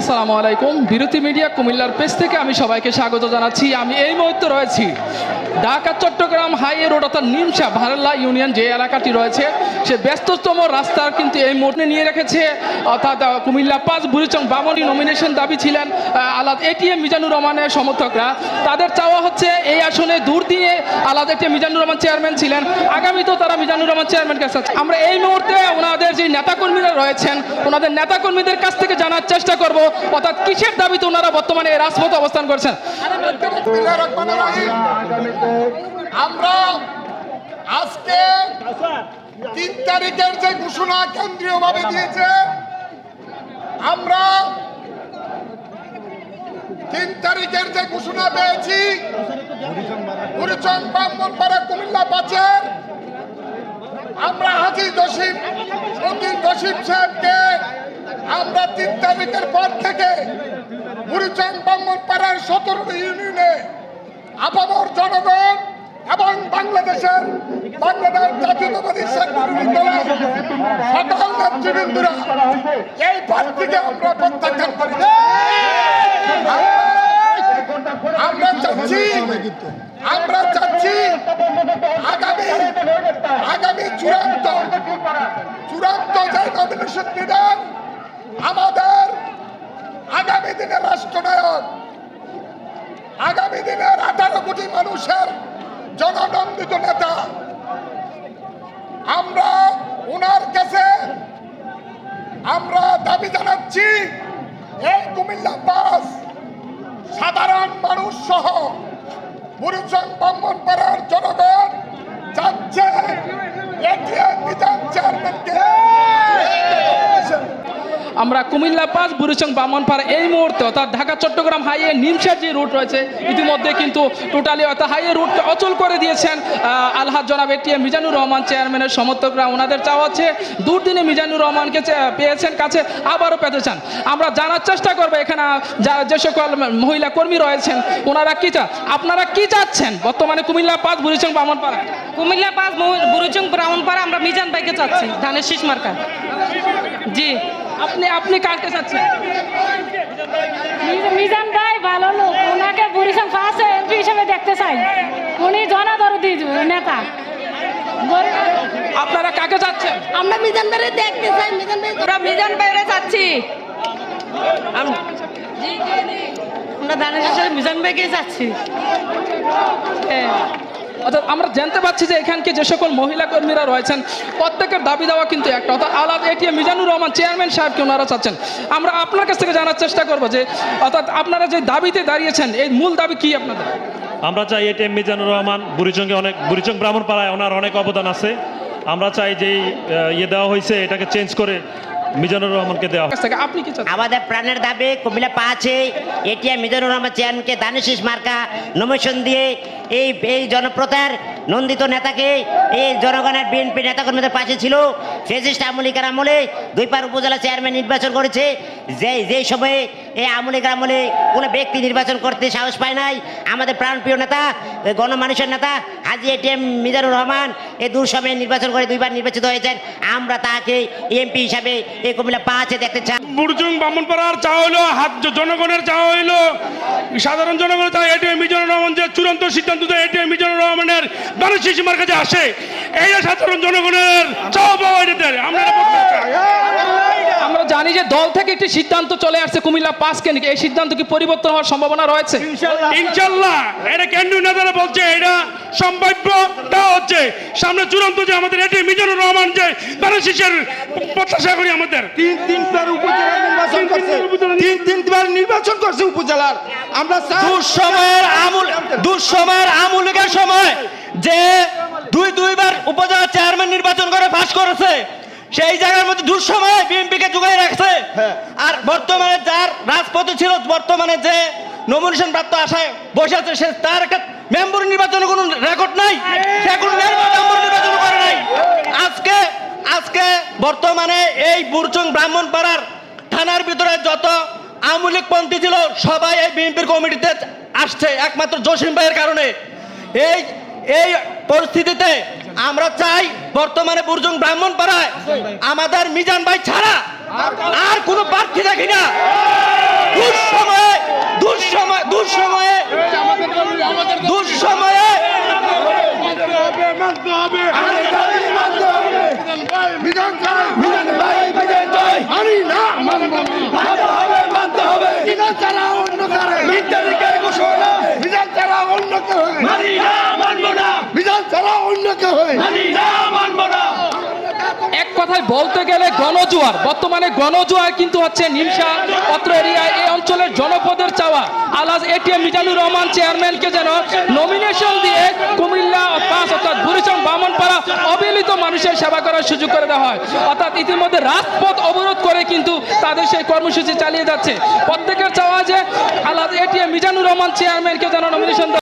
আসসালামু আলাইকুম। বিরতি মিডিয়া কুমিল্লার পেজ থেকে আমি সবাইকে স্বাগত জানাচ্ছি। আমি এই মুহূর্তে রয়েছি ঢাকা, চট্টগ্রাম হাইওয়ে রোড অর্থাৎ নিমসা ভারেল্লা ইউনিয়ন যে এলাকাটি রয়েছে। সে ব্যস্ততম রাস্তার কিন্তু এই মোড়ে নিয়ে রেখেছে। অর্থাৎ কুমিল্লা পাঁচ, বুড়িচং বামনি নমিনেশন দাবি ছিলেন আলাদ এটিএম মিজানুর রহমানের সমর্থকরা। তাদের চাওয়া হচ্ছে এই আসনে দূর দিয়ে আলাদ এটিএম মিজানুর রহমান চেয়ারম্যান ছিলেন। আগামীতেও তারা মিজানুর রহমান চেয়ারম্যান কাছে। আমরা এই মুহূর্তে ওনাদের যে নেতাকর্মীরা রয়েছেন, ওনাদের নেতাকর্মীদের কাছ থেকে জানার চেষ্টা করব। অর্থাৎ কিসের দাবিতে ওনারা বর্তমানে রাজপথে অবস্থান করছেন। আমরা আজকে তিন তারিখের যে ঘোষণা দিয়েছে, আমরা তিন তারিখের যে ঘোষণা পেয়েছি কুমিল্লা আমরা হাজি দশিম সন্দীপ দশিম সাহেবকে আমরা তিন তারিখের পর থেকে হরিচন ব্রাহ্মণপাড়ার সতেরো ইউনিয়নে আপামর জনগণ এবং বাংলাদেশের বাংলাদেশ জাতীয়তাবাদী সকল নেতৃবৃন্দরা এই প্রার্থীকে আমরা প্রত্যাখ্যান করি। আমরা চাচ্ছি আমরা চাচ্ছি আগামী আগামী চূড়ান্ত চূড়ান্ত যে নমিনেশন দিবেন আমাদের আগামী দিনের রাষ্ট্রনায়ক, আগামী দিনের আঠারো কোটি মানুষের জননন্দিত নেতা, আমরা ওনার কাছে, আমরা দাবি জানাচ্ছি, এই কুমিল্লা বাস সাধারণ মানুষ সহ মুরুচন ব্রাহ্মণপাড়ার জনগণ চাচ্ছে এটিএম নিজাম চেয়ারম্যানকে আমরা কুমিল্লা পাঁচ, বুড়িচং, বামনপাড়া এই মুহূর্তে, অর্থাৎ ঢাকা, চট্টগ্রাম হাইওয়ে নিমসার যে রুট রয়েছে, ইতিমধ্যে কিন্তু টোটালি অর্থাৎ হাইওয়ে রুটটা অচল করে দিয়েছেন আলহাজ জনাব এটিএম মিজানুর রহমান চেয়ারম্যানের সমর্থকরা। ওনাদের চাওয়া হচ্ছে, দুর্দিনে মিজানুর রহমানকে পেয়েছেন, কাছে আবারও পেতে চান। আমরা জানার চেষ্টা করব এখানে, যা, যে সকল মহিলা কর্মী রয়েছেন, ওনারা কী চান আপনারা কি চাচ্ছেন বর্তমানে কুমিল্লা পাঁচ, বুড়িচং বামনপাড়া কুমিল্লা পাঁচ বুরুচুং ব্রাহ্মণপাড়া আমরা মিজান ভাইকে চাচ্ছি, ধানের শীষ মার্কা। জি। আপনি আপনি কাকে চাচ্ছেন? মিজান ভাই ভালো লোক। ওনাকে বরিশাল ফার্স্ট এমপি হিসেবে দেখতে চাই। উনি জনদরদি নেতা। আপনারা কাকে চাচ্ছেন? আমরা মিজান ভাইরে দেখতে চাই। মিজান ভাই আমরা মিজান ভাইরে চাচ্ছি। আমরা ধানের শীষের মিজান ভাইকে চাচ্ছি। হ্যাঁ। অর্থাৎ আমরা জানতে পারছি যে এখানকে যে সকল মহিলা কর্মীরা রয়েছেন, প্রত্যেকের দাবি দেওয়া কিন্তু একটা। অর্থাৎ আলাদা এটিএম মিজানুর রহমান চেয়ারম্যান সাহেবকে ওনারা চাচ্ছেন। আমরা আপনার কাছ থেকে জানার চেষ্টা করব যে, অর্থাৎ আপনারা যে দাবিতে দাঁড়িয়েছেন এই মূল দাবি কি আপনাদের? আমরা চাই এটিএম মিজানুর রহমান বুড়িচঙ্গে অনেক, বুড়িচং ব্রাহ্মণপাড়ায় ওনার অনেক অবদান আছে। আমরা চাই যে ইয়ে দেওয়া হয়েছে, এটাকে চেঞ্জ করে মিজানুর রহমানকে দেওয়া। থেকে আপনি কি চান আমাদের প্রাণের দাবি কুমিল্লা পাঁচে এটিএম মিজানুর রহমান চেয়ারম্যানকে দানিশিস মার্কা নমিশন দিয়ে এই এই জনপ্রতার নন্দিত নেতাকে এই জনগণের বিএনপি নেতাকর্মীদের পাশে ছিল। ফেসিস্ট আমলিকার আমলে দুইপার উপজেলা চেয়ারম্যান নির্বাচন করেছে। যে যেই সময়ে এই আমলিকার আমলে কোনো ব্যক্তি নির্বাচন করতে সাহস পায় নাই। আমাদের প্রাণপ্রিয় নেতা, গণমানুষের নেতা, হাজি এটিএম মিজানুর রহমান এই দূর সময়ে নির্বাচন করে দুইবার নির্বাচিত হয়েছেন। আমরা তাকে এমপি হিসাবে এই কুমিল্লা পাঁচে দেখতে চাই। বুড়জুং বামনপাড়ার চাওয়া হইল, হাত জনগণের চাওয়া হইল। সাধারণ জনগণের চাওয়া এটিএম মিজানুর রহমান যে চূড়ান্ত সিদ্ধান্ত দেয় এটিএম মিজানুর রহমানের দানের সীমার কাছে আসে। এই যে সাধারণ জনগণের। আমরা জানি যে দল থেকে একটি সিদ্ধান্ত চলে আসছে কুমিল্লা পাঁচকে নিয়ে এই সিদ্ধান্ত কি পরিবর্তন হওয়ার সম্ভাবনা রয়েছে? ইনশাল্লাহ। এটা কেন্দ্রীয় নেতারা বলছে এটা সম্ভাব্য তা হচ্ছে। সামনে চূড়ান্ত যে আমাদের এটি মিজানুর রহমান যে দানের শীষের প্রত্যাশা করি আমাদের। তিন তিনবার উপজেলা নির্বাচন করছে। তিন তিনবার নির্বাচন করছে উপজেলার। আমরা দুঃসময়ের আমূল দুঃসময়ের আমূলিকের সময়। যে দুই দুইবার উপজেলা চেয়ারম্যান নির্বাচন করে পাশ করেছে সেই জায়গার মধ্যে দুঃসময়ে বিএনপিকে যুগাই রাখছে। আর বর্তমানে যার রাজপথে ছিল বর্তমানে যে নমিনেশন প্রাপ্ত আশায় বসে আছে সে তার একটা মেম্বার নির্বাচনে কোনো রেকর্ড নাই। সে কোনো মেম্বার নির্বাচন করে নাই। আজকে আজকে বর্তমানে এই বুরচুং ব্রাহ্মণপাড়ার থানার ভিতরে যত আমূলিক পন্থী ছিল সবাই এই বিএনপির কমিটিতে আসছে একমাত্র জসিম ভাইয়ের কারণে। এই এই পরিস্থিতিতে আমরা চাই বর্তমানে বুর্জুং ব্রাহ্মণ পাড়ায় আমাদের মিজান ভাই ছাড়া আর কোনো প্রার্থী দেখি না। দুঃসময়ে দুঃসময়ে দুঃসময়ে দুঃসময়ে মানি না। এক কথায় বলতে গেলে গণজোয়ার। বর্তমানে গণজোয়ার কিন্তু হচ্ছে নিমসা অত্র এরিয়ায় এই অঞ্চলের জনপদের চাওয়া। আলাজ এটিএম মিজানুর রহমান, চেয়ারম্যানকে যেন নমিনেশন দিয়ে কুমিল্লা পাঁচ, অর্থাৎ বুড়িচং বামনপাড়া অবিলিত মানুষের সেবা করার সুযোগ করে দেওয়া হয়। অর্থাৎ ইতিমধ্যে রাজপথ অবরোধ করে কিন্তু তাদের সেই কর্মসূচি চালিয়ে যাচ্ছে। প্রত্যেকের চাওয়া যে আলাজ এটিএম মিজানুর রহমান, চেয়ারম্যানকে যেন নমিনেশন